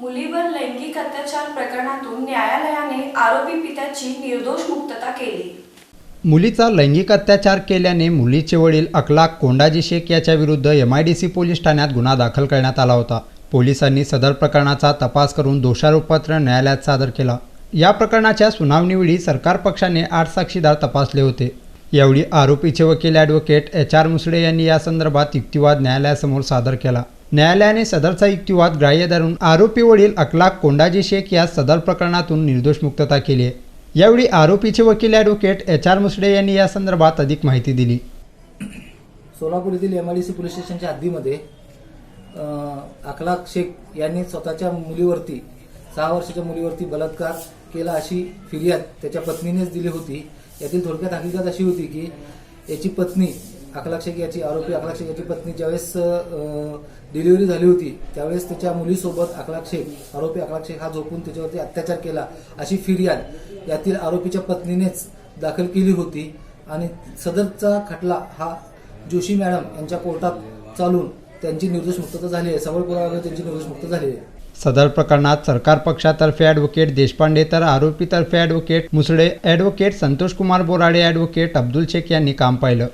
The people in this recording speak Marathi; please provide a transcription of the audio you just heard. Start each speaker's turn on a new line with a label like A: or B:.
A: मुलीवर लैंगिक अत्याचार प्रकरणातून न्यायालयाने आरोपी पित्याची निर्दोष मुक्तता केली.
B: मुलीचा लैंगिक अत्याचार केल्याने मुलीचे वडील अकलाक कोंडाजी शेख याच्या विरुद्ध M I D C police ठाण्यात गुन्हा दाखल करण्यात आला होता. पोलिसांनी सदर प्रकरणाचा तपास करून दोषारोपपत्र न्यायालयात सादर केला. या प्रकरणाच्या सुनावणीवेळी सरकार पक्षाने आठ साक्षीदार तपासले होते. यावेळी आरोपीचे वकील ॲडव्होकेट एच आर मुसडे यांनी या संदर्भात युक्तिवाद न्यायालयासमोर सादर केला. न्यायालयाने सदरचा युक्तिवाद ग्राह्य धरून आरोपी वडील अखलाक कोंडाजी शेख या सदर प्रकरणातून निर्दोष मुक्तता केली आहे. यावेळी आरोपीचे वकील ॲडव्होकेट एच आर मुसडे यांनी या संदर्भात अधिक माहिती दिली.
C: सोलापूर येथील M I D C police स्टेशनच्या हद्दीमध्ये अकलाक अखलाक शेख यांनी स्वतःच्या मुलीवरती सहा वर्षाच्या मुलीवरती बलात्कार केला अशी फिर्याद त्याच्या पत्नीनेच दिली होती. यातील थोडक्यात हकीकत अशी होती की याची पत्नी अखलाक याची आरोपी अखलाक याची पत्नी ज्यावेळेस डिलिव्हरी झाली होती त्यावेळेस त्याच्या मुलीसोबत अखलाक आरोपी अखलाक हा झोपून त्याच्यावरती अत्याचार केला अशी फिर्याद यातील आरोपीच्या पत्नीनेच दाखल केली होती. आणि सदरचा खटला हा जोशी मॅडम यांच्या कोर्टात चालून त्यांची निर्दोष मुक्तता झाली आहे. सबळ पुराव्यावर त्यांची निर्दोष मुक्त झाली आहे.
B: सदर प्रकरणात सरकार पक्षातर्फे ॲडव्होकेट देशपांडे तर आरोपीतर्फे advocate Musde advocate Santosh Kumar Borade advocate Abdul Shaikh यांनी काम पाहिलं.